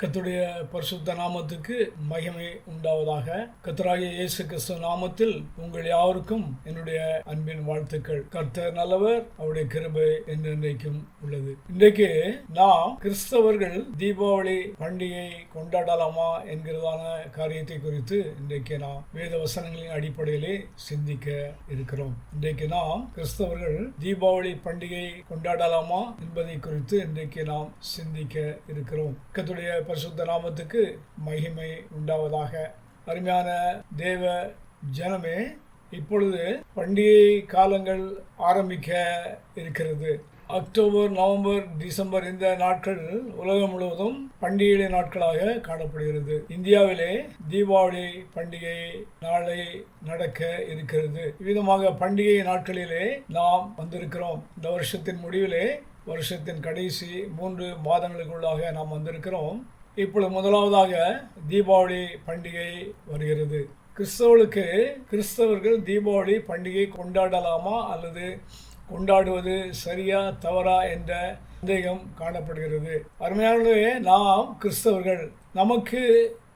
கத்துடைய பரிசுத்த நாமத்துக்கு மகிமை உண்டாவதாக. கத்தராகிய இயேசு கிறிஸ்து நாமத்தில் உங்கள் யாவருக்கும் என்னுடைய அன்பின் வாழ்த்துக்கள். கர்த்தர் நல்லவர் அவருடைய கிருபை என்றென்றைக்கும் உள்ளது. இன்றைக்கு நாம் கிறிஸ்தவர்கள் தீபாவளி பண்டிகை கொண்டாடலாமா என்கிறதான காரியத்தை குறித்து இன்றைக்கு நாம் வேத வசனங்களின் அடிப்படையிலே சிந்திக்க இருக்கிறோம். இன்றைக்கு நாம் கிறிஸ்தவர்கள் தீபாவளி பண்டிகை கொண்டாடலாமா என்பதை குறித்து இன்றைக்கு நாம் சிந்திக்க இருக்கிறோம். கத்துடைய பரிசுத்த நாமத்துக்கு மகிமை உண்டாவதாக. அருமையான தேவ ஜனமே இப்பொழுது பண்டிகை காலங்கள் ஆரம்பிக்க இருக்கிறது. அக்டோபர் நவம்பர் டிசம்பர் இந்த நாட்கள் உலகம் முழுவதும் பண்டிகை நாட்களாக காணப்படுகிறது. இந்தியாவிலே தீபாவளி பண்டிகை நாளை நடக்க இருக்கிறது. விதமாக பண்டிகை நாட்களிலே நாம் வந்திருக்கிறோம். இந்த வருஷத்தின் முடிவிலே வருஷத்தின் கடைசி மூன்று மாதங்களுக்குள்ளாக நாம் வந்திருக்கிறோம். இப்பொழுது முதலாவதாக தீபாவளி பண்டிகை வருகிறது. கிறிஸ்தவர்களுக்கு கிறிஸ்தவர்கள் தீபாவளி பண்டிகை கொண்டாடலாமா அல்லது கொண்டாடுவது சரியா தவறா என்ற சந்தேகம் காணப்படுகிறது. அருமையானவே நாம் கிறிஸ்தவர்கள் நமக்கு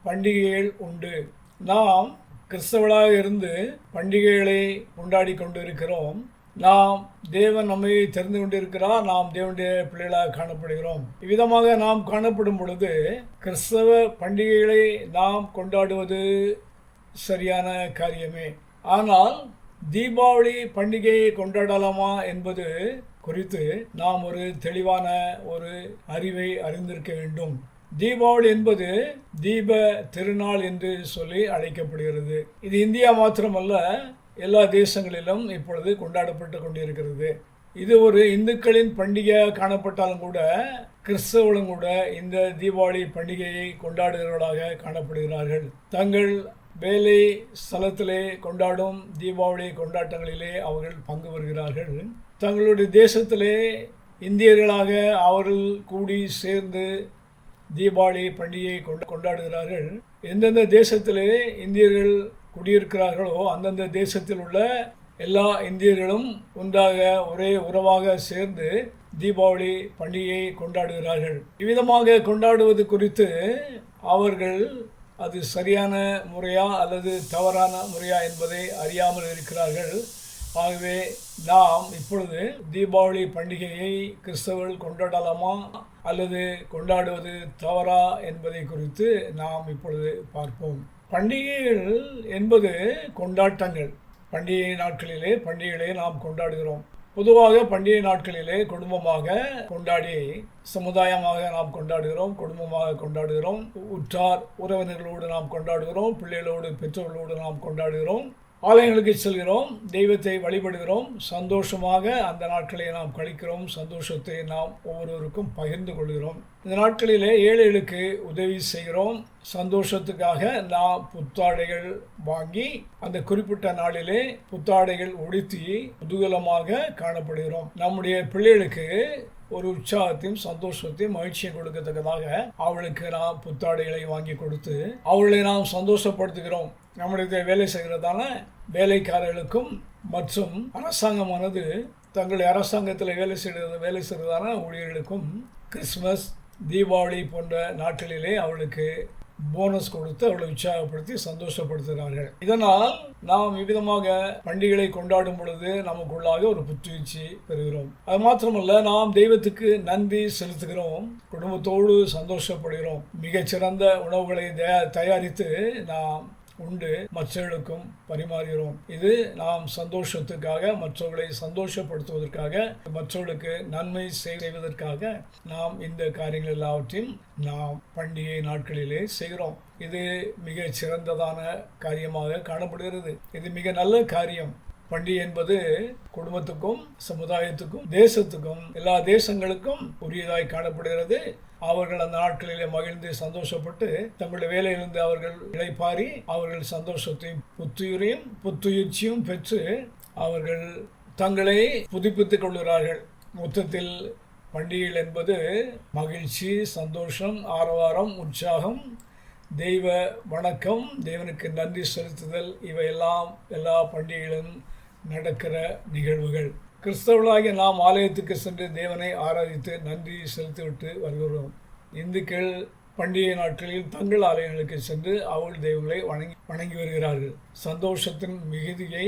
பண்டிகைகள் உண்டு. நாம் கிறிஸ்தவர்களாக இருந்து பண்டிகைகளை கொண்டாடி கொண்டு இருக்கிறோம் நாம் தேவன் நம்மை தெரிந்து கொண்டிருக்கிறார் நாம் தேவனுடைய பிள்ளைகளாக காணப்படுகிறோம். இவ்விதமாக நாம் காணப்படும் பொழுது கிறிஸ்தவ பண்டிகைகளை நாம் கொண்டாடுவது சரியான காரியமே. ஆனால் தீபாவளி பண்டிகையை கொண்டாடலாமா என்பது குறித்து நாம் ஒரு தெளிவான ஒரு அறிவை அறிந்திருக்க வேண்டும். தீபாவளி என்பது தீப திருநாள் என்று சொல்லி அழைக்கப்படுகிறது. இது இந்தியா மாத்திரமல்ல எல்லா தேசங்களிலும் இப்பொழுது கொண்டாடப்பட்டு கொண்டிருக்கிறது. இது ஒரு இந்துக்களின் பண்டிகையாக காணப்பட்டாலும் கூட கிறிஸ்தவர்களும் கூட இந்த தீபாவளி பண்டிகையை கொண்டாடுகிறவர்களாக காணப்படுகிறார்கள். தங்கள் வேலை ஸ்தலத்திலே கொண்டாடும் தீபாவளி கொண்டாட்டங்களிலே அவர்கள் பங்கு வருகிறார்கள் தங்களுடைய தேசத்திலே இந்தியர்களாக அவர்கள் கூடி சேர்ந்து தீபாவளி பண்டிகையை கொண்டு கொண்டாடுகிறார்கள். எந்தெந்த தேசத்திலே இந்தியர்கள் குடியிருக்கிறார்களோ அந்தந்த தேசத்தில் உள்ள எல்லா இந்தியர்களும் ஒன்றாக ஒரே உறவாக சேர்ந்து தீபாவளி பண்டிகையை கொண்டாடுகிறார்கள். இவ்விதமாக கொண்டாடுவது குறித்து அவர்கள் அது சரியான முறையா அல்லது தவறான முறையா என்பதை அறியாமல் இருக்கிறார்கள். ஆகவே நாம் இப்பொழுது தீபாவளி பண்டிகையை கிறிஸ்தவர்கள் கொண்டாடலாமா அல்லது கொண்டாடுவது தவறா என்பதை குறித்து நாம் இப்பொழுது பார்ப்போம். பண்டிகைகள் என்பது கொண்டாட்டங்கள். பண்டிகை நாட்களிலே பண்டிகைகளை நாம் கொண்டாடுகிறோம். பொதுவாக பண்டிகை நாட்களிலே குடும்பமாக கொண்டாடி சமுதாயமாக நாம் கொண்டாடுகிறோம் குடும்பமாக கொண்டாடுகிறோம். உற்றார் உறவினர்களோடு நாம் கொண்டாடுகிறோம் பிள்ளைகளோடு பெற்றோர்களோடு நாம் கொண்டாடுகிறோம். ஆலயங்களுக்கு செல்கிறோம் தெய்வத்தை வழிபடுகிறோம் சந்தோஷமாக அந்த நாட்களை நாம் கழிக்கிறோம் சந்தோஷத்தை நாம் ஒவ்வொருவருக்கும் பகிர்ந்து கொள்கிறோம். இந்த நாட்களிலே ஏழைகளுக்கு உதவி செய்கிறோம். சந்தோஷத்துக்காக நாம் புத்தாடைகள் வாங்கி அந்த குறிப்பிட்ட நாளிலே புத்தாடைகள் உடுத்தி குதூகலமாக காணப்படுகிறோம். நம்முடைய பிள்ளைகளுக்கு ஒரு உற்சாகத்தையும் சந்தோஷத்தையும் மகிழ்ச்சியை கொடுக்கத்தக்கதாக அவளுக்கு நாம் புத்தாடைகளை வாங்கி கொடுத்து அவளை நாம் சந்தோஷப்படுத்துகிறோம். நம்முடைய வேலை செய்கிறதால வேலைக்காரர்களுக்கும் மற்றும் அரசாங்கமானது தங்களை அரசாங்கத்தில் வேலை செய்கிறது வேலை செய்கிறதான ஊழியர்களுக்கும் கிறிஸ்மஸ் தீபாவளி போன்ற நாட்களிலே அவளுக்கு போனஸ் கொடுத்து அவளை உற்சாகப்படுத்தி சந்தோஷப்படுத்துகிறார்கள். இதனால் நாம் விவிதமாக பண்டிகைகளை கொண்டாடும் பொழுது நமக்குள்ளாக ஒரு புத்துணர்ச்சி பெறுகிறோம். அது மாத்திரமல்ல நாம் தெய்வத்துக்கு நன்றி செலுத்துகிறோம் குடும்பத்தோடு சந்தோஷப்படுகிறோம். மிகச்சிறந்த உணவுகளை தயாரித்து நாம் உண்டு. மற்றவர்களுக்கும் பரிமாறுகிறோம். இது நாம் சந்தோஷத்துக்காக மற்றவர்களை சந்தோஷப்படுத்துவதற்காக மற்றவர்களுக்கு நன்மை செய்வதற்காக நாம் இந்த காரியங்கள் எல்லாவற்றையும் நாம் பண்டிகை நாட்களிலே செய்கிறோம். இது மிக சிறந்ததான காரியமாக காணப்படுகிறது. இது மிக நல்ல காரியம். பண்டிகை என்பது குடும்பத்துக்கும் சமுதாயத்துக்கும் தேசத்துக்கும் எல்லா தேசங்களுக்கும் உரியதாய் காணப்படுகிறது. அவர்கள் அந்த நாட்களிலே மகிழ்ந்து சந்தோஷப்பட்டு தங்களுடைய வேலையிலிருந்து அவர்கள் இழைப்பாரி அவர்கள் சந்தோஷத்தையும் புத்துயிரையும் புத்துயிர்ச்சியும் பெற்று அவர்கள் தங்களை புதுப்பித்துக் கொள்கிறார்கள். மொத்தத்தில் பண்டிகைகள் என்பது மகிழ்ச்சி சந்தோஷம் ஆரவாரம் உற்சாகம் தெய்வ வணக்கம் தேவனுக்கு நன்றி செலுத்துதல் இவையெல்லாம் எல்லா பண்டிகைகளும் நடக்கிற நிகழ்வுகள். கிறிஸ்தவர்களாகிய நாம் ஆலயத்துக்கு சென்று தேவனை ஆராதித்து நன்றி செலுத்திவிட்டு வருகிறோம். இந்துக்கள் பண்டிகை நாட்களில் தங்கள் ஆலயங்களுக்கு சென்று அவள் தெய்வங்களை வணங்கி வணங்கி வருகிறார்கள். சந்தோஷத்தின் மிகுதியை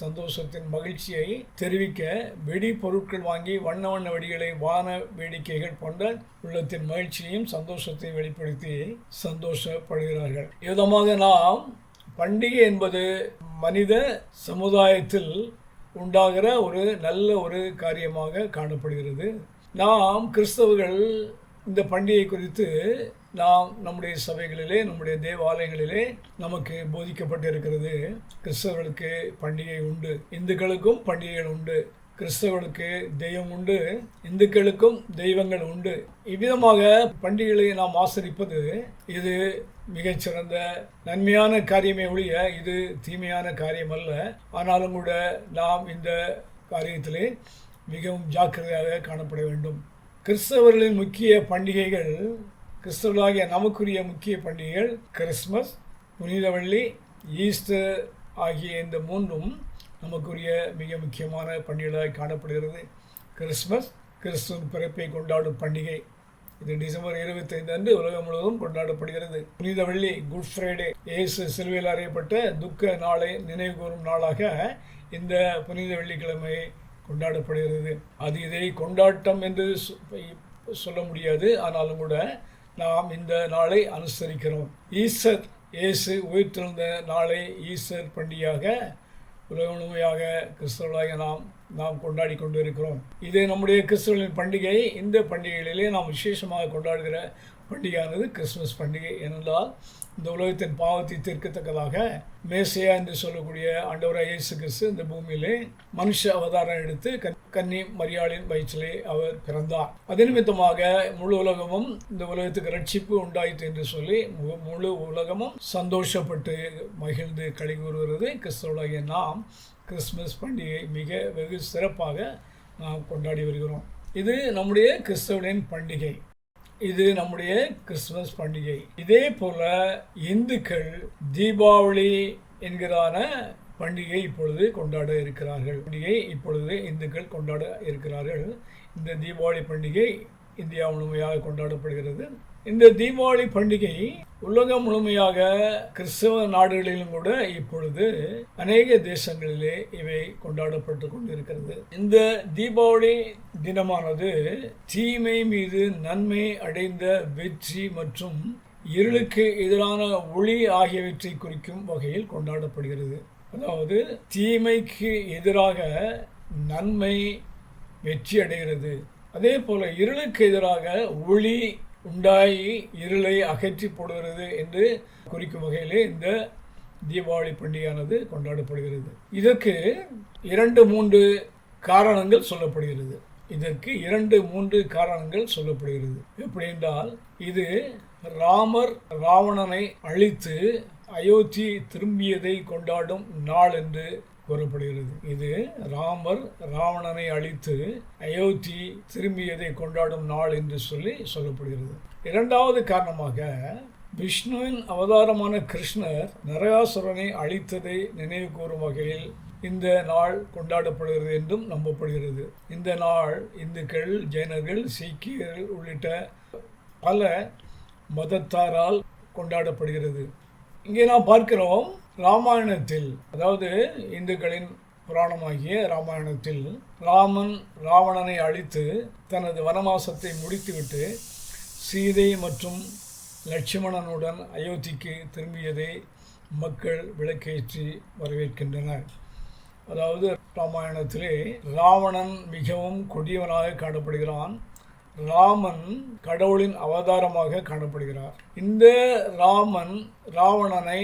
சந்தோஷத்தின் மகிழ்ச்சியை தெரிவிக்க வெடி பொருட்கள் வாங்கி வண்ண வண்ண வெடிகளை வான வேடிக்கைகள் கொண்ட உள்ளத்தின் மகிழ்ச்சியையும் சந்தோஷத்தையும் வெளிப்படுத்தி சந்தோஷப்படுகிறார்கள். விதமாக நாம் பண்டிகை என்பது மனித சமுதாயத்தில் உண்டாகிற ஒரு நல்ல ஒரு காரியமாக காணப்படுகிறது. நாம் கிறிஸ்தவர்கள் இந்த பண்டிகை குறித்து நாம் நம்முடைய சபைகளிலே நம்முடைய தேவாலயங்களிலே நமக்கு போதிக்கப்பட்டிருக்கிறது. கிறிஸ்தவர்களுக்கு பண்டிகை உண்டு இந்துக்களுக்கும் பண்டிகைகள் உண்டு. கிறிஸ்தவர்களுக்கு தெய்வம் உண்டு இந்துக்களுக்கும் தெய்வங்கள் உண்டு. இவ்விதமாக பண்டிகைகளை நாம் ஆசரிப்பது இது மிகச்சிறந்த நன்மையான காரியமே ஒழிய இது தீமையான காரியம் அல்ல ஆனாலும் கூட நாம் இந்த காரியத்திலே மிகவும் ஜாக்கிரதையாக காணப்பட வேண்டும். கிறிஸ்தவர்களின் முக்கிய பண்டிகைகள் கிறிஸ்தவர்களாகிய நமக்குரிய முக்கிய பண்டிகைகள் கிறிஸ்மஸ் புனிதவள்ளி ஈஸ்டர் ஆகிய இந்த மூன்றும் நமக்குரிய மிக முக்கியமான பண்டிகைகளாக காணப்படுகிறது. கிறிஸ்மஸ் கிறிஸ்துவின் பிறப்பை கொண்டாடும் பண்டிகை. இது டிசம்பர் இருபத்தைந்து அன்று உலகம் முழுவதும் கொண்டாடப்படுகிறது. புனித வெள்ளி குட் ஃப்ரைடே இயேசு சிலுவையில் அறியப்பட்ட துக்க நாளை நினைவு கூறும் நாளாக இந்த புனித வெள்ளிக்கிழமை கொண்டாடப்படுகிறது. அது இதை கொண்டாட்டம் என்று சொல்ல முடியாது. ஆனாலும் கூட நாம் இந்த நாளை அனுசரிக்கிறோம். ஈஸ்டர் இயேசு உயிர்த்தெழுந்த நாளை ஈஸ்டர் பண்டிகையாக உலக முழுமையாக கிறிஸ்தவர்களாக நாம் நாம் கொண்டாடி கொண்டு இருக்கிறோம் இது நம்முடைய கிறிஸ்துவனின் பண்டிகை இந்த பண்டிகைகளிலே நாம் விசேஷமாக கொண்டாடுகிற பண்டிகையானது கிறிஸ்துமஸ் பண்டிகை ஏனென்றால் இந்த உலகத்தின் பாவத்தை தீர்க்கத்தக்கதாக மேசையா என்று சொல்லக்கூடிய ஆண்டவராக இயேசு கிறிஸ்து இந்த பூமியிலே மனுஷ அவதாரம் எடுத்து கன்னி மரியாளின் வயிற்றிலே அவர் பிறந்தார். அதே நிமித்தமாக முழு உலகமும் இந்த உலகத்துக்கு ரட்சிப்பு உண்டாயிற்று என்று சொல்லி முழு உலகமும் சந்தோஷப்பட்டு மகிழ்ந்து கழி கூறுகிறது கிறிஸ்தவர்களாகிய நாம் கிறிஸ்மஸ் பண்டிகை மிக வெகு சிறப்பாக நாம் கொண்டாடி வருகிறோம். இது நம்முடைய கிறிஸ்தவனின் பண்டிகை. இது நம்முடைய கிறிஸ்துமஸ் பண்டிகை. இதே போல இந்துக்கள் தீபாவளி என்கிறான பண்டிகை இப்பொழுது கொண்டாட இருக்கிறார்கள். பண்டிகை இப்பொழுது இந்துக்கள் கொண்டாட இருக்கிறார்கள். இந்த தீபாவளி பண்டிகை இந்தியா முழுமையாக கொண்டாடப்படுகிறது. இந்த தீபாவளி பண்டிகை உலகம் முழுமையாக கிறிஸ்தவ நாடுகளிலும் கூட இப்பொழுது அநேக தேசங்களிலே இவை கொண்டாடப்பட்டு கொண்டிருக்கிறது. இந்த தீபாவளி தினமானது தீமை மீது நன்மை அடைந்த வெற்றி மற்றும் இருளுக்கு எதிரான ஒளி ஆகியவற்றை குறிக்கும் வகையில் கொண்டாடப்படுகிறது. அதாவது தீமைக்கு எதிராக நன்மை வெற்றி அடைகிறது. அதே போல இருளுக்கு எதிராக ஒளி உண்டாகி இருளை அகற்றி போடுகிறது என்று குறிக்கும் வகையிலே இந்த தீபாவளி பண்டிகையானது கொண்டாடப்படுகிறது. இதற்கு இரண்டு மூன்று காரணங்கள் சொல்லப்படுகிறது. இதற்கு இரண்டு மூன்று காரணங்கள் சொல்லப்படுகிறது. எப்படி என்றால் இது ராமர் ராவணனை அழித்து அயோத்தி திரும்பியதை கொண்டாடும் நாள் என்று கூறப்படுகிறது. இது ராமர் ராவணனை அழித்து அயோத்தி திரும்பியதை கொண்டாடும் நாள் என்று சொல்லி சொல்லப்படுகிறது. இரண்டாவது காரணமாக விஷ்ணுவின் அவதாரமான கிருஷ்ணர் நரகாசுரனை அழித்ததை நினைவு கூறும் வகையில் இந்த நாள் கொண்டாடப்படுகிறது என்றும் நம்பப்படுகிறது. இந்த நாள் இந்துக்கள் ஜெயினர்கள் சீக்கியர்கள் உள்ளிட்ட பல மதத்தாரால் கொண்டாடப்படுகிறது. இங்கே நாம் பார்க்கிறோம் ராமாயணத்தில் அதாவது இந்துக்களின் புராணமாகிய ராமாயணத்தில் ராமன் ராவணனை அழித்து தனது வனவாசத்தை முடித்துவிட்டு சீதை மற்றும் லட்சுமணனுடன் அயோத்திக்கு திரும்பியதை மக்கள் விளக்கேற்றி வரவேற்கின்றனர். அதாவது ராமாயணத்திலே ராவணன் மிகவும் கொடியவனாக காணப்படுகிறான். ராமன் கடவுளின் அவதாரமாக காணப்படுகிறார். இந்த ராமன் ராவணனை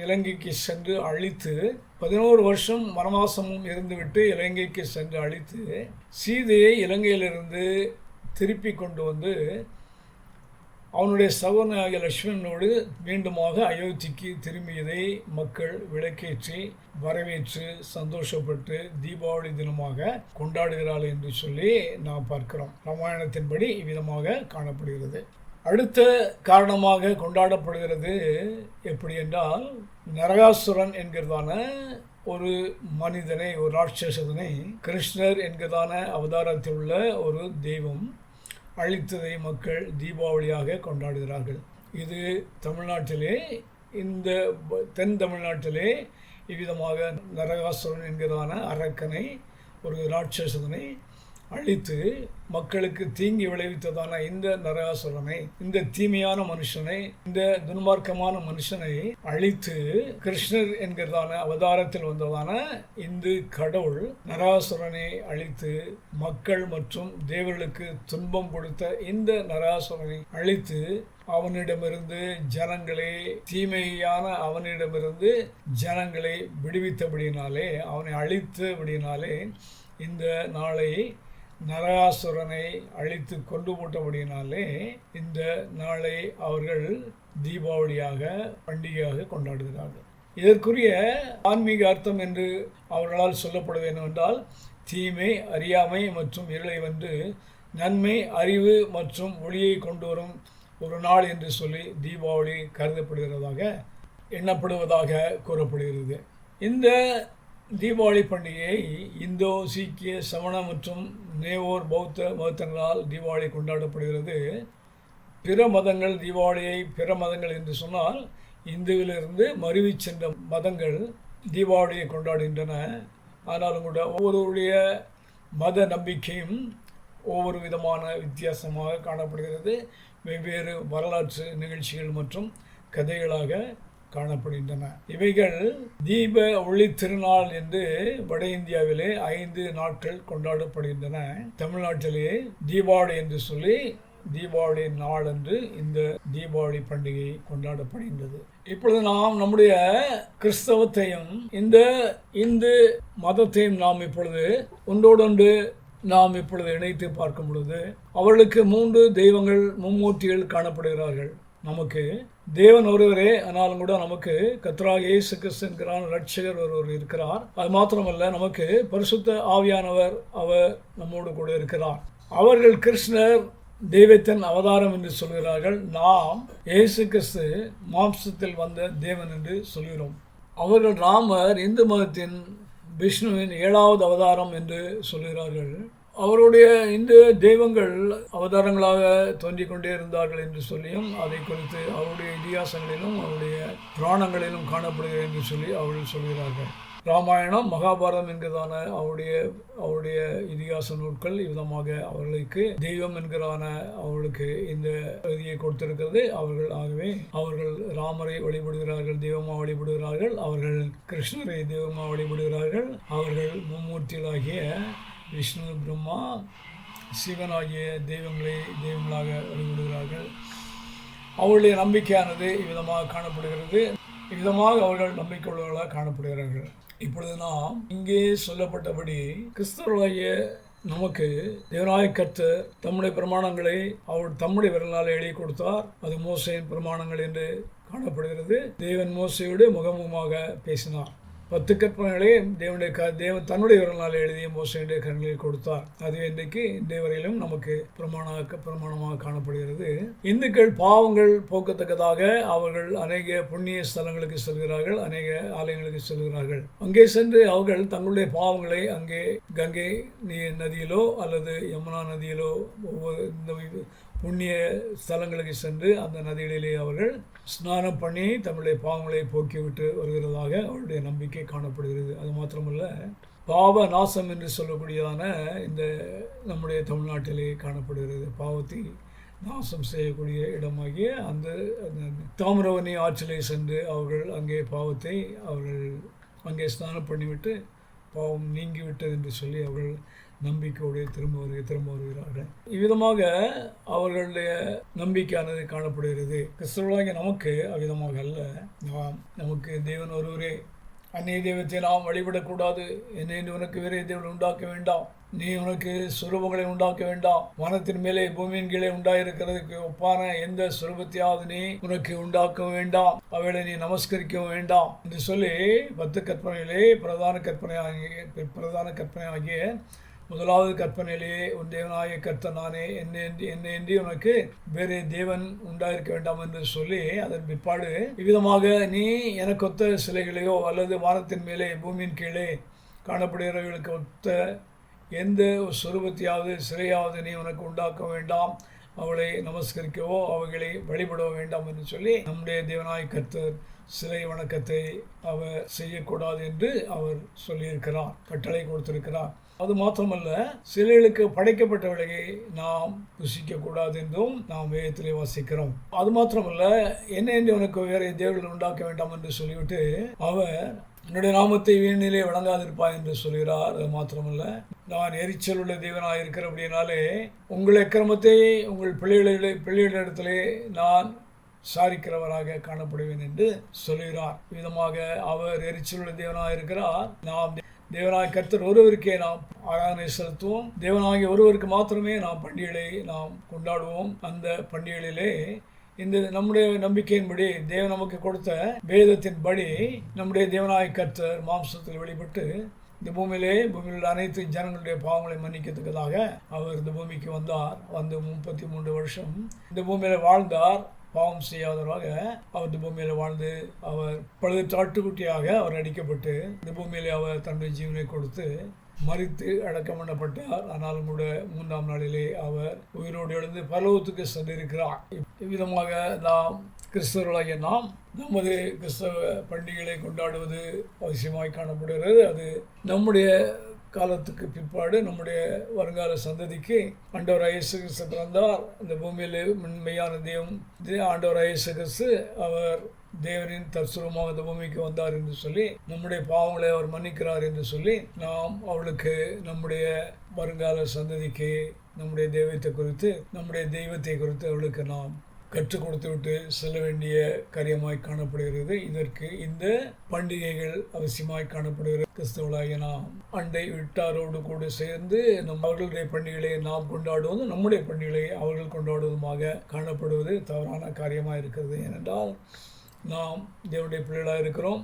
இலங்கைக்கு சென்று அழித்து பதினோரு வருஷம் வனவாசமும் இருந்துவிட்டு இலங்கைக்கு சென்று அழித்து சீதையை இலங்கையிலிருந்து திருப்பி கொண்டு வந்து அவனுடைய சகோதரனாகிய லட்சுமணனோடு மீண்டுமாக அயோத்திக்கு திரும்பியதை மக்கள் விளக்கேற்றி வரவேற்று சந்தோஷப்பட்டு தீபாவளி தினமாக கொண்டாடுகிறாள் என்று சொல்லி நாம் பார்க்கிறோம். ராமாயணத்தின்படி இவ்விதமாக காணப்படுகிறது. அடுத்த காரணமாக கொண்டாடப்படுகிறது எப்படி என்றால் நரகாசுரன் என்கிறதான ஒரு மனிதனை ஒரு ராட்சசனை கிருஷ்ணர் என்கிறதான அவதாரத்தில் உள்ள ஒரு தெய்வம் அழித்ததை மக்கள் தீபாவளியாக கொண்டாடுகிறார்கள். இது தமிழ்நாட்டிலே இந்த தென் தமிழ்நாட்டிலே இவ்விதமாக நரகாசுரன் என்கிறதான அரக்கனை ஒரு ராட்சசனை அழித்து மக்களுக்கு தீங்கி விளைவித்ததான இந்த நரகாசுரனை இந்த தீமையான மனுஷனை இந்த துன்மார்க்கமான மனுஷனை அழித்து கிருஷ்ணர் என்கிறதான அவதாரத்தில் வந்ததான இந்து கடவுள் நரகாசுரனை அழித்து மக்கள் மற்றும் தேவர்களுக்கு துன்பம் கொடுத்த இந்த நரகாசுரனை அழித்து அவனிடமிருந்து ஜனங்களை தீமையான அவனிடமிருந்து ஜனங்களை விடுவித்தபடினாலே அவனை அழித்தபடினாலே இந்த நாளை நரகாசுரனை அழித்து கொண்டு போட்டபடியினாலே இந்த நாளை அவர்கள் தீபாவளியாக பண்டிகையாக கொண்டாடுகிறார்கள். இதற்குரிய ஆன்மீக அர்த்தம் என்று அவர்களால் சொல்லப்படுவது என்னவென்றால் தீமை அறியாமை மற்றும் இருளை வந்து நன்மை அறிவு மற்றும் ஒளியை கொண்டு வரும் ஒரு நாள் என்று சொல்லி தீபாவளி கருதப்படுகிறதாக எண்ணப்படுவதாக கூறப்படுகிறது. இந்த தீபாவளி பண்டிகையை இந்தோ சீக்கிய சமண மற்றும் நேவோர் பௌத்த மதத்தினரால் தீபாவளி கொண்டாடப்படுகிறது. பிற மதங்கள் தீபாவளியை பிற மதங்கள் என்று சொன்னால் இந்துவிலிருந்து மருவி சென்ற மதங்கள் தீபாவளியை கொண்டாடுகின்றன. ஆனாலும் கூட ஒவ்வொருவருடைய மத நம்பிக்கையும் ஒவ்வொரு விதமான வித்தியாசமாக காணப்படுகிறது. வெவ்வேறு வரலாற்று நிகழ்ச்சிகள் மற்றும் கதைகளாக காணப்படுகின்றன. இவைகள் தீப ஒளி திருநாள் என்று வட இந்தியாவிலே ஐந்து நாட்கள் கொண்டாடப்படுகின்றன. தமிழ்நாட்டிலே தீபாவளி என்று சொல்லி தீபாவளி நாள் என்று இந்த தீபாவளி பண்டிகை கொண்டாடப்படுகின்றது. இப்பொழுது நாம் நம்முடைய கிறிஸ்தவத்தையும் இந்த இந்து மதத்தையும் நாம் இப்பொழுது ஒன்றோடொன்று நாம் இப்பொழுது இணைத்து பார்க்கும் பொழுது அவர்களுக்கு மூன்று தெய்வங்கள் மும்மூர்த்திகள் காணப்படுகிறார்கள். நமக்கு தேவன் ஒருவரே ஆனாலும் கூட நமக்கு கத்ராக இயேசு கிறிஸ்துங்கிறான் ரட்சகர் ஒருவர் இருக்கிறார். அது மாத்திரமல்ல நமக்கு பரிசுத்த ஆவியானவர் அவர் நம்மோடு கூட இருக்கிறார். அவர்கள் கிருஷ்ணர் தெய்வத்தின் அவதாரம் என்று சொல்கிறார்கள். நாம் இயேசு கிறிஸ்து மாம்சத்தில் வந்த தேவன் என்று சொல்கிறோம். அவர்கள் ராமர் இந்து மதத்தின் விஷ்ணுவின் ஏழாவது அவதாரம் என்று சொல்கிறார்கள். அவருடைய இந்த தெய்வங்கள் அவதாரங்களாக தோன்றிக் கொண்டே இருந்தார்கள் என்று சொல்லியும் அதை குறித்து அவருடைய இதிகாசங்களிலும் அவருடைய புராணங்களிலும் காணப்படுகிறது என்று சொல்லி அவர்கள் சொல்கிறார்கள். ராமாயணம் மகாபாரதம் என்கிறதான அவருடைய அவருடைய இதிகாச நூட்கள் விதமாக அவர்களுக்கு தெய்வம் என்கிறான அவர்களுக்கு இந்த இதையை கொடுத்திருக்கிறது. அவர்கள் ஆகவே அவர்கள் ராமரை வழிபடுகிறார்கள் தெய்வமாக வழிபடுகிறார்கள் அவர்கள் கிருஷ்ணரை தெய்வமாக வழிபடுகிறார்கள் அவர்கள் மும்மூர்த்திகளாகிய விஷ்ணு பிரம்மா சிவன் ஆகிய தெய்வங்களை தெய்வங்களாக வழிபடுகிறார்கள். அவருடைய நம்பிக்கையானது இவ்விதமாக காணப்படுகிறது. இவ்விதமாக அவர்கள் நம்பிக்கை உள்ளவர்களாக காணப்படுகிறார்கள். இப்பொழுது நாம் இங்கே சொல்லப்பட்டபடி கிறிஸ்தவர்களாகிய நமக்கு தேவநாய கர்த்தர் தம்முடைய பிரமாணங்களை அவர் தம்முடைய விரலால் எழுதி கொடுத்தார். அது மோசையின் பிரமாணங்கள் என்று காணப்படுகிறது. தேவன் மோசையோடு முகமுகமாக பேசினார். பத்து கற்பனைகளையும் தேவனுடைய க தேவன் தன்னுடைய விரலால் எழுதிய மோசையுடைய கண்களில் கொடுத்தார். அது இன்றைக்கு இன்றைய வரையிலும் நமக்கு பிரமாணமாக பிரமாணமாக காணப்படுகிறது. இந்துக்கள் பாவங்கள் போக்கத்தக்கதாக அவர்கள் அநேக புண்ணிய ஸ்தலங்களுக்கு செல்கிறார்கள் அநேக ஆலயங்களுக்கு செல்கிறார்கள். அங்கே சென்று அவர்கள் தங்களுடைய பாவங்களை அங்கே கங்கை நீர் நதியிலோ அல்லது யமுனா நதியிலோ ஒவ்வொரு இந்த புண்ணிய ஸ்தலங்களுக்கு சென்று அந்த நதிகளிலே அவர்கள் ஸ்நானம் பண்ணி தமிழை பாவங்களை போக்கிவிட்டு வருகிறதாக அவருடைய நம்பிக்கை காணப்படுகிறது. அது மாத்திரமல்ல பாவ நாசம் என்று சொல்லக்கூடியதான இந்த நம்முடைய தமிழ்நாட்டிலே காணப்படுகிறது. பாவத்தை நாசம் செய்யக்கூடிய இடமாகிய அந்த அந்த தாமிரவணி ஆற்றிலே சென்று அவர்கள் அங்கே பாவத்தை அவர்கள் அங்கே ஸ்நானம் பண்ணிவிட்டு பாவம் நீங்கிவிட்டது என்று சொல்லி அவர்கள் நம்பிக்கையோடு திரும்ப வருக திரும்ப வருகிறார்கள். இவ்விதமாக அவர்களுடைய நம்பிக்கையானது காணப்படுகிறது. கிறிஸ்தவர்களாக நமக்கு அவ்விதமாக அல்ல. நாம் நமக்கு தேவன் ஒருவரே. அந்நிய தெய்வத்தை நாம் வழிபடக்கூடாது. என்னை உனக்கு வேறே தேவன் உண்டாக்க வேண்டாம். நீ உனக்கு சுரூபங்களை உண்டாக்க வேண்டாம். வானத்தின் மேலே பூமியின் கீழே உண்டாயிருக்கிறதுக்கு ஒப்பான எந்த சுரூபத்தையாவது நீ உனக்கு உண்டாக்க வேண்டாம். அவளை நீ நமஸ்கரிக்க வேண்டாம் என்று சொல்லி பத்து கற்பனைகளே பிரதான கற்பனை ஆகிய பிரதான கற்பனை ஆகிய முதலாவது கற்பனையிலேயே உன் தேவனாய கர்த்தன் நானே. என்னை என்னைன்றி உனக்கு வேறு தேவன் உண்டாயிருக்க வேண்டாம் என்று சொல்லி அதன் பிற்பாடு இவ்விதமாக நீ எனக்கு ஒத்த சிலைகளையோ அல்லது வானத்தின் மேலே பூமியின் கீழே காணப்படுகிறவர்களுக்கு ஒத்த எந்த சுரூபத்தையாவது சிலையாவது நீ உனக்கு உண்டாக்க வேண்டாம். அவளை நமஸ்கரிக்கவோ அவைகளை வழிபடவோ வேண்டாம் என்று சொல்லி நம்முடைய தேவனாய் கர்த்தர் சிலை வணக்கத்தை அவர் செய்யக்கூடாது என்று அவர் சொல்லியிருக்கிறார் கட்டளை கொடுத்திருக்கிறார். அது மாத்திரமல்ல சிலைகளுக்கு படைக்கப்பட்டவர்களை நாம் புசிக்க கூடாது என்றும் நாம் வேதத்திலே வாசிக்கிறோம். அது மாத்திரமல்ல என்ன என்று உனக்கு வேற தேவர்கள் உண்டாக்க வேண்டாம் என்று சொல்லிவிட்டு அவர் என்னுடைய நாமத்தை வீணிலே வழங்காதிருப்பாய் என்று சொல்கிறார். அது மாத்திரமல்ல நான் எரிச்சல் உள்ள தேவனாக அப்படின்னாலே உங்கள் அக்கிரமத்தை உங்கள் பிள்ளைகளை பிள்ளைகளிடத்திலே நான் சாரிக்கிறவராக காணப்படுவேன் என்று சொல்கிறார். விதமாக அவர் எரிச்சலுள்ள தேவனாக இருக்கிறார். நாம் தேவனாய் கர்த்தர் ஒருவருக்கே நாம் ஆராதனை செலுத்துவோம். தேவனாகிய ஒருவருக்கு மாத்திரமே நாம் பண்டிகைகளை நாம் கொண்டாடுவோம். அந்த பண்டிகைகளிலே இந்த நம்முடைய நம்பிக்கையின்படி தேவன் நமக்கு கொடுத்த வேதத்தின் படி நம்முடைய தேவனாய் கர்த்தர் மாம்சத்தில் வெளிப்பட்டு இந்த பூமியிலே பூமியில் உள்ள அனைத்து ஜனங்களுடைய பாவங்களை மன்னிக்கிறதுக்காக அவர் இந்த பூமிக்கு வந்தார். வந்து முப்பத்தி மூன்று வருஷம் இந்த பூமியில் வாழ்ந்தார். பாவம் செய்யாதவராக அவர் இந்த பூமியில் வாழ்ந்து அவர் பழுது தாட்டுக்குட்டியாக அவர் அடிக்கப்பட்டு இந்த பூமியில் அவர் தன்னுடைய ஜீவனை கொடுத்து மறித்து அடக்கம் பண்ணப்பட்டார். ஆனாலும் கூட மூன்றாம் நாளிலே அவர் உயிரோடு எழுந்து பரலோகத்துக்கு சென்றிருக்கிறார். இவ்விதமாக நாம் கிறிஸ்தவர்களாகிய நாம் நமது கிறிஸ்தவ பண்டிகைகளை கொண்டாடுவது அவசியமாய் காணப்படுகிறது. அது நம்முடைய காலத்துக்கு பிற்பாடு நம்முடைய வருங்கால சந்ததிக்கு ஆண்டவர் இயேசு கிறிஸ்து பிறந்தார். இந்த பூமியில் மென்மையான தெய்வம் ஆண்டவர் இயேசு கிறிஸ்து அவர் தேவனின் தற்சுரமாக இந்த பூமிக்கு வந்தார் என்று சொல்லி நம்முடைய பாவங்களை அவர் மன்னிக்கிறார் என்று சொல்லி நாம் அவளுக்கு நம்முடைய வருங்கால சந்ததிக்கு நம்முடைய தெய்வத்தை குறித்து நம்முடைய தெய்வத்தை குறித்து அவளுக்கு நாம் கற்றுக் கொடுத்துவிட்டு செல்ல வேண்டிய காரியமாய் காணப்படுகிறது. இதற்கு இந்த பண்டிகைகள் அவசியமாய் காணப்படுகிறது. கிறிஸ்தவளாகிய நாம் அண்டை விட்டாரோடு கூட சேர்ந்து நம் அவர்களுடைய பண்டிகைகளை நாம் கொண்டாடுவதும் நம்முடைய பண்டிகைகளை அவர்கள் கொண்டாடுவதுமாக காணப்படுவது தவறான காரியமாக இருக்கிறது. ஏனென்றால் நாம் தேவனுடைய பிள்ளைகளாக இருக்கிறோம்.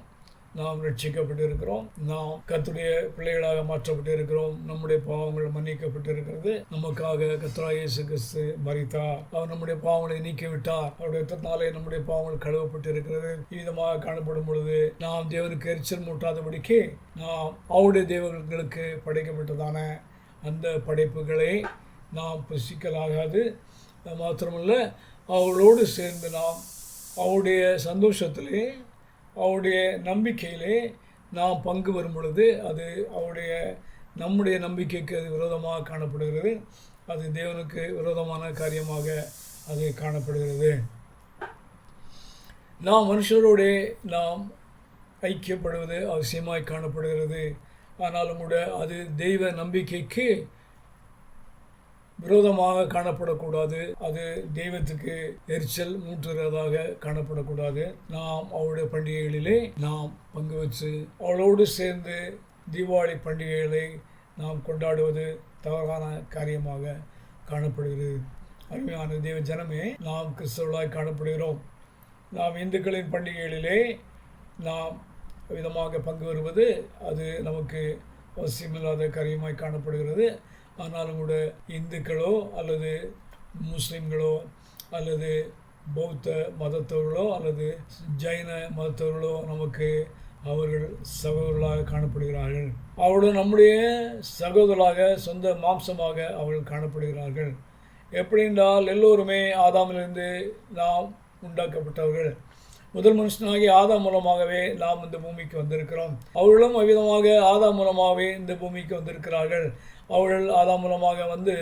நாம் ரட்சிக்கப்பட்டு இருக்கிறோம் நாம் கத்துடைய பிள்ளைகளாக மாற்றப்பட்டு இருக்கிறோம் நம்முடைய பாவங்கள் மன்னிக்கப்பட்டு இருக்கிறது நமக்காக கத்ரா இயேசு கிறிஸ்து மறித்தார் அவர் நம்முடைய பாவங்களை நீக்கிவிட்டார். அவருடைய ரத்தத்தாலே நம்முடைய பாவங்கள் கழுவப்பட்டு இருக்கிறது விதமாக காணப்படும் பொழுது நாம் தேவனுக்கு எரிச்சல் மூட்டாதபடிக்கு நாம் அவருடைய தேவர்களுக்கு படைக்கப்பட்டதான அந்த படைப்புகளை நாம் புசிக்கலாகாது. மாத்திரமல்ல அவளோடு சேர்ந்து நாம் அவருடைய சந்தோஷத்திலே அவருடைய நம்பிக்கையிலே நாம் பங்கு வரும் பொழுது அது அவருடைய நம்முடைய நம்பிக்கைக்கு அது விரோதமாக காணப்படுகிறது. அது தேவனுக்கு விரோதமான காரியமாக அது காணப்படுகிறது. நாம் மனுஷரோட நாம் ஐக்கியப்படுவது அவசியமாய் காணப்படுகிறது. ஆனாலும் கூட அது தெய்வ நம்பிக்கைக்கு விரோதமாக காணப்படக்கூடாது. அது தெய்வத்துக்கு எரிச்சல் மூட்டுகிறதாக காணப்படக்கூடாது. நாம் அவருடைய பண்டிகைகளிலே நாம் பங்கு வச்சு அவளோடு சேர்ந்து தீபாவளி பண்டிகைகளை நாம் கொண்டாடுவது தவறான காரியமாக காணப்படுகிறது. அருமையான தெய்வ ஜனமே நாம் கிறிஸ்தவர்களாய் காணப்படுகிறோம். நாம் இந்துக்களின் பண்டிகைகளிலே நாம் விதமாக பங்கு வருவது அது நமக்கு அவசியமில்லாத காரியமாய் காணப்படுகிறது. ஆனாலும் கூட இந்துக்களோ அல்லது முஸ்லீம்களோ அல்லது பௌத்த மதத்தவர்களோ அல்லது ஜைன மதத்தவர்களோ நமக்கு அவர்கள் சகோதரர்களாக காணப்படுகிறார்கள். அவர்கள் நம்முடைய சகோதரர்களாக சொந்த மாம்சமாக அவர்கள் காணப்படுகிறார்கள். எப்படி என்றால் எல்லோருமே ஆதாமிலிருந்து நாம் உண்டாக்கப்பட்டவர்கள். முதல் மனுஷனாகி ஆதாம் மூலமாகவே நாம் இந்த பூமிக்கு வந்திருக்கிறோம். அவர்களும் அவ்விதமாக ஆதாம் மூலமாகவே இந்த பூமிக்கு வந்திருக்கிறார்கள். அவர்கள் அதன் மூலமாக வந்து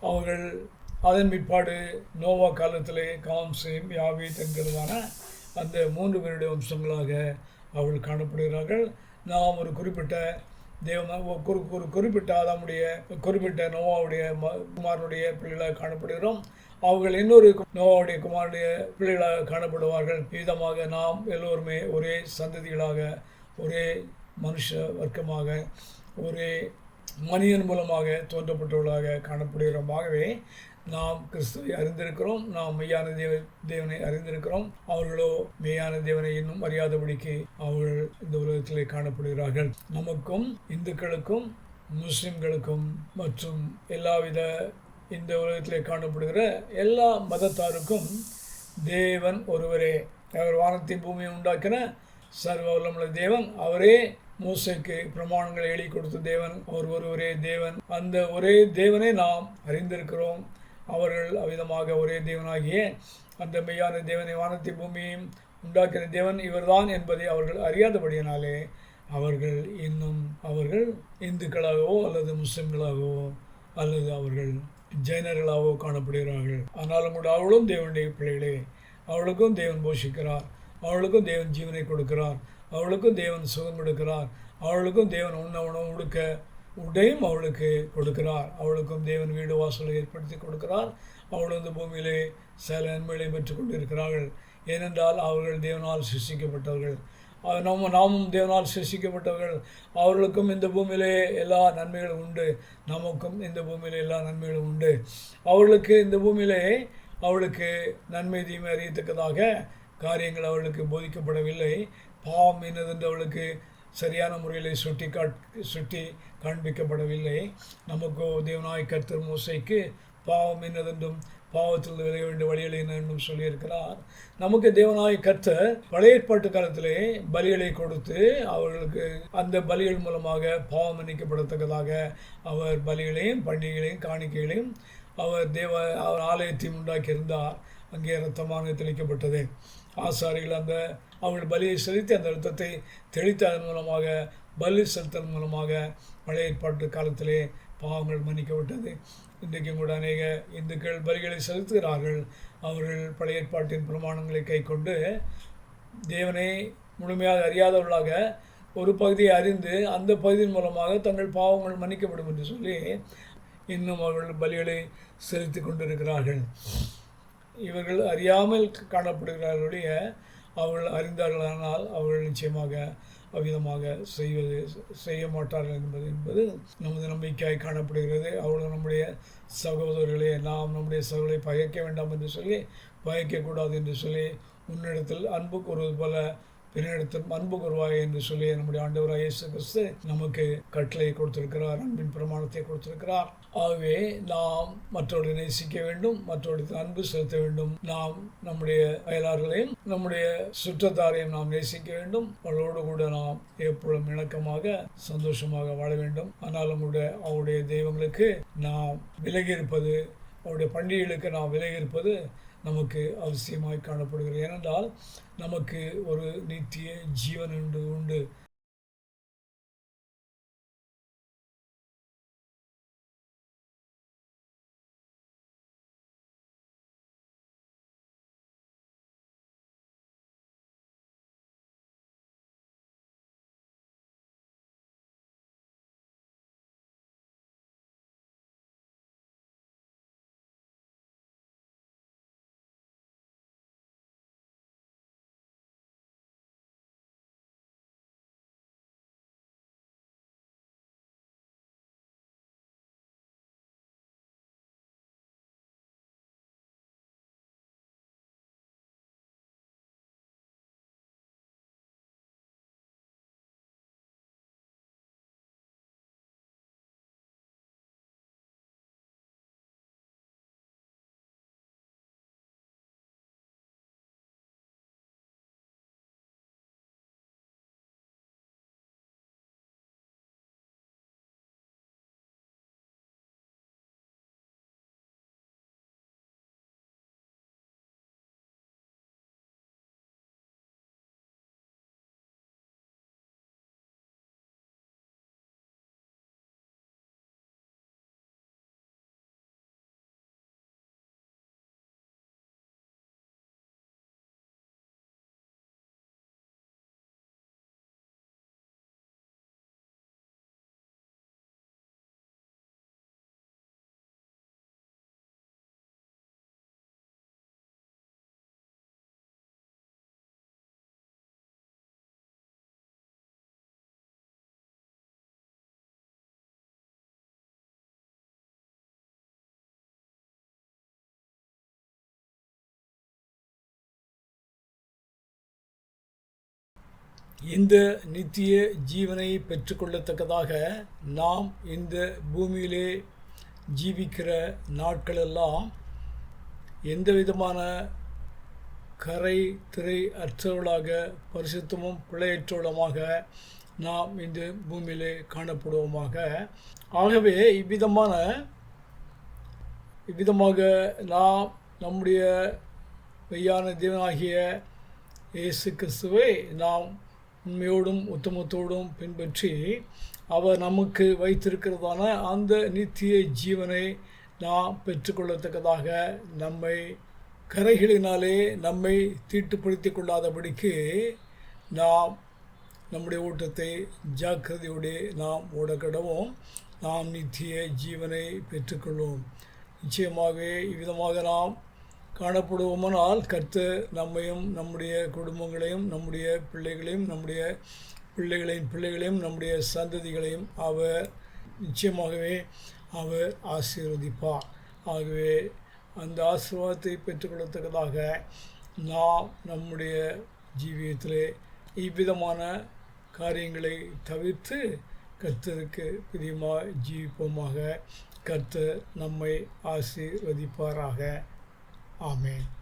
அவர்கள் அதன் பிற்பாடு நோவா காலத்திலே காம்சேம் யாவீத் என்கிறதான அந்த மூன்று பேருடைய வம்சங்களாக அவர்கள் காணப்படுகிறார்கள். நாம் ஒரு குறிப்பிட்ட தேவ ஒரு ஒரு குறிப்பிட்ட ஆதாமுடைய குறிப்பிட்ட நோவாவுடைய ம குமாரனுடைய பிள்ளைகளாக காணப்படுகிறோம். அவர்கள் இன்னொரு நோவாவுடைய குமாரனுடைய பிள்ளைகளாக காணப்படுவார்கள். விதமாக நாம் எல்லோருமே ஒரே சந்ததிகளாக ஒரே மனுஷ வர்க்கமாக ஒரே மனிதன் மூலமாக தோன்றப்பட்டவர்களாக காணப்படுகிறோமாகவே நாம் கிறிஸ்துவை அறிந்திருக்கிறோம். நாம் மெய்யான தேவ தேவனை அறிந்திருக்கிறோம். அவர்களோ மெய்யான தேவனை இன்னும் அறியாதபடிக்கு அவர்கள் இந்த உலகத்திலே காணப்படுகிறார்கள். நமக்கும் இந்துக்களுக்கும் முஸ்லிம்களுக்கும் மற்றும் எல்லாவித இந்த உலகத்திலே காணப்படுகிற எல்லா மதத்தாருக்கும் தேவன் ஒருவரே. அவர் வானத்தின் பூமியை உண்டாக்கின சர்வ வல்லமுள்ள தேவன். அவரே மோசைக்கு பிரமாணங்களை எழுதி கொடுத்த தேவன் அவர் ஒருவரே தேவன். அந்த ஒரே தேவனை நாம் அறிந்திருக்கிறோம். அவர்கள் அவ்விதமாக ஒரே தேவனாகிய அந்த மெய்யான தேவனை வானத்தை பூமியையும் உண்டாக்கிற தேவன் இவர்தான் என்பதை அவர்கள் அறியாதபடியினாலே அவர்கள் இன்னும் அவர்கள் இந்துக்களாகவோ அல்லது முஸ்லிம்களாகவோ அல்லது அவர்கள் ஜெயினர்களாகவோ காணப்படுகிறார்கள். ஆனாலும் கூட அவளும் தேவனுடைய பிள்ளைகளே. அவளுக்கும் தேவன் போஷிக்கிறார். அவளுக்கும் தேவன் ஜீவனை கொடுக்கிறார். அவளுக்கும் தேவன் சுகம் கொடுக்கிறார் அவளுக்கும் தேவன் உண்ண உணவு கொடுக்க உடையும் அவளுக்கு கொடுக்கிறார். அவளுக்கும் தேவன் வீடு வாசலை ஏற்படுத்தி கொடுக்கிறார். அவள் இந்த பூமியிலே சில நன்மைகளை பெற்றுக் கொண்டிருக்கிறார்கள். ஏனென்றால் அவர்கள் தேவனால் சிருஷ்டிக்கப்பட்டவர்கள். நம்ம நாமும் தேவனால் சிருஷ்டிக்கப்பட்டவர்கள். அவர்களுக்கும் இந்த பூமியிலே எல்லா நன்மைகளும் உண்டு. நமக்கும் இந்த பூமியிலே எல்லா நன்மைகளும் உண்டு. அவர்களுக்கு இந்த பூமியிலே அவளுக்கு நன்மை தீமை அறியத்தக்கதாக காரியங்கள் அவளுக்கு போதிக்கப்படவில்லை. பாவம் என்னதென்று அவளுக்கு சரியான முறையில் சுட்டி காட் சுட்டி காண்பிக்கப்படவில்லை. நமக்கோ தேவனாய் கர்த்தர் மூசைக்கு பாவம் என்னதென்றும் பாவத்தில் விளைய வேண்டிய வழிகளை என்ன என்றும் சொல்லியிருக்கிறார். நமக்கு தேவனாய் கர்த்தர் பழைய ஏற்பாட்டு காலத்திலே பலிகளை கொடுத்து அவர்களுக்கு அந்த பலிகள் மூலமாக பாவம் மன்னிக்கப்படத்தக்கதாக அவர் பலிகளையும் பண்டிகைகளையும் காணிக்கைகளையும் அவர் தேவ அவர் ஆலயத்தையும் உண்டாக்கியிருந்தார். அங்கே இரத்தமாக தெளிக்கப்பட்டது ஆசாரிகள் அந்த அவர்கள் பலியை செலுத்தி அந்த இரத்தத்தை தெளித்ததன் மூலமாக பலி செலுத்தல் மூலமாக பழைய ஏற்பாட்டு காலத்திலே பாவங்கள் மன்னிக்கப்பட்டது. இன்றைக்கும் கூட அநேக இந்துக்கள் பலிகளை செலுத்துகிறார்கள். அவர்கள் பழைய ஏற்பாட்டின் பிரமாணங்களை கைக்கொண்டு தேவனை முழுமையாக அறியாதவர்களாக ஒரு பகுதியை அறிந்து அந்த பகுதியின் மூலமாக தங்கள் பாவங்கள் மன்னிக்கப்படும் என்று சொல்லி இன்னும் அவர்கள் பலிகளை செலுத்தி கொண்டிருக்கிறார்கள். இவர்கள் அறியாமல் காணப்படுகிறார்களுடைய அவர்கள் அறிந்தார்களானால் அவர்கள் நிச்சயமாக அவ்விதமாக செய்வது செய்ய மாட்டார்கள் என்பது என்பது நமது நம்பிக்கையாய் காணப்படுகிறது. அவர்கள் நம்முடைய சகோதரர்களே நாம் நம்முடைய சகோதரை பகைக்க வேண்டாம் என்று சொல்லி பகைக்கக்கூடாது என்று சொல்லி உன்னிடத்தில் அன்பு கூறுவது போல பிறனிடத்தில் அன்பு கூறுவாய் என்று சொல்லி நம்முடைய ஆண்டவராக இயேசு கிறிஸ்து நமக்கு கட்டளை கொடுத்திருக்கிறார் அன்பின் பிரமாணத்தை கொடுத்திருக்கிறார். ஆகவே நாம் மற்றவர்களை நேசிக்க வேண்டும் மற்றவர்களுக்கு அன்பு செலுத்த வேண்டும். நாம் நம்முடைய அயலார்களையும் நம்முடைய சுற்றத்தாரையும் நாம் நேசிக்க வேண்டும். அவர்களோடு கூட நாம் எப்பொழுதும் இணக்கமாக சந்தோஷமாக வாழ வேண்டும். ஆனால் நம்முடைய அவருடைய தெய்வங்களுக்கு நாம் விலகி இருப்பது அவருடைய பண்டிகைகளுக்கு நாம் விலகி இருப்பது நமக்கு அவசியமாய் காணப்படுகிறது. ஏனென்றால் நமக்கு ஒரு நித்திய ஜீவன் உண்டு உண்டு. இந்த நித்திய ஜீவனை பெற்றுக்கொள்ளத்தக்கதாக நாம் இந்த பூமியிலே ஜீவிக்கிற நாட்களெல்லாம் எந்த விதமான கரை திரை அற்றவளாக பரிசுத்தமும் பிழையற்றவளமாக நாம் இந்த பூமியிலே காணப்படுவோமாக. ஆகவே இவ்விதமான இவ்விதமாக நாம் நம்முடைய மெய்யான தேவனாகிய இயேசு கிறிஸ்துவை நாம் உண்மையோடும் உத்தமத்தோடும் பின்பற்றி அவர் நமக்கு வைத்திருக்கிறதான அந்த நித்திய ஜீவனை நாம் பெற்றுக்கொள்ளத்தக்கதாக நம்மை கரைகளினாலே நம்மை தீட்டுப்படுத்திக் கொள்ளாதபடிக்கு நாம் நம்முடைய ஓட்டத்தை ஜாக்கிரதையோடு நாம் ஓடக்கிடவும். நாம் நித்திய ஜீவனை பெற்றுக்கொள்வோம். நிச்சயமாகவே இவ்விதமாக நாம் காணப்படுவோமானால் கர்த்தர் நம்மையும் நம்முடைய குடும்பங்களையும் நம்முடைய பிள்ளைகளையும் நம்முடைய பிள்ளைகளின் பிள்ளைகளையும் நம்முடைய சந்ததிகளையும் அவர் நிச்சயமாகவே அவர் ஆசீர்வதிப்பார். ஆகவே அந்த ஆசீர்வாதத்தை பெற்றுக்கொள்ளத்தக்கதாக நாம் நம்முடைய ஜீவியத்திலே இவ்விதமான காரியங்களை தவிர்த்து கர்த்தருக்கு பிரியமாக ஜீவிப்போமாக. கர்த்தர் நம்மை ஆசீர்வதிப்பாராக. Oh man.